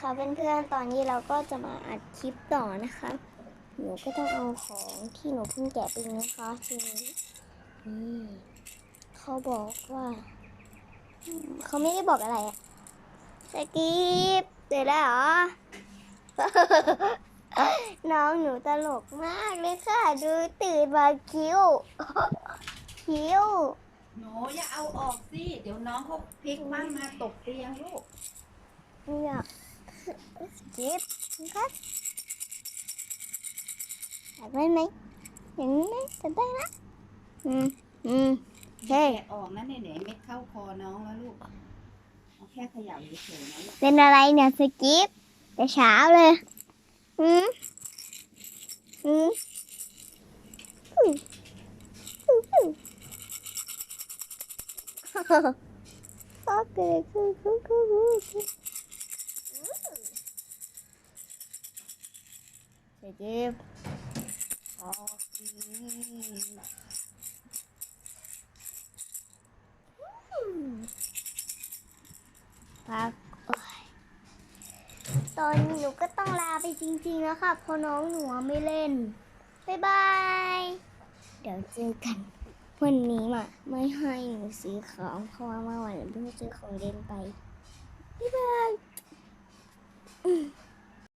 คะเพื่อนๆ ตอนนี้เราก็จะมาอัดคลิปต่อนะคะ หนูก็ต้องเอาของที่หนูเพิ่งแกะไปนะคะทีนี้นี่เขาบอกว่าอืมเขาไม่ได้บอกอะไรอะสกีบเสร็จแล้วเหรอ น้องหนูตลกมากเลยค่ะ ดูตื่นมาคิ้ว คิ้ว หนูอย่าเอาออกสิ เดี๋ยวน้องเขาพลิกมั่งมาตกเตียงลูก ไม่อยาก สกิปครับอยากได้ไหมอย่างนี้ไหมจะได้นะอืมอืมเฮ้แกะออกนะเนี่ยๆเม็ดเข้าคอน้องแล้วลูกเอาแค่เขย่าเฉยๆนะลูกเป็นอะไรเนี่ยสกิปแต่เช้าเลยอืมอืมอืมอืมอืมโอเคคือคือคือ คือสกิปโอเคพักตอนนี้หนูก็ต้องลาไปจริงๆแล้วค่ะเพราะน้องหนูไม่เล่น บ๊ายบาย เดี๋ยวเจอกัน วันนี้มาไม่ให้หนูซื้อของเพราะว่าเมื่อวานหนูเพิ่งซื้อของเล่นไป บ๊ายบาย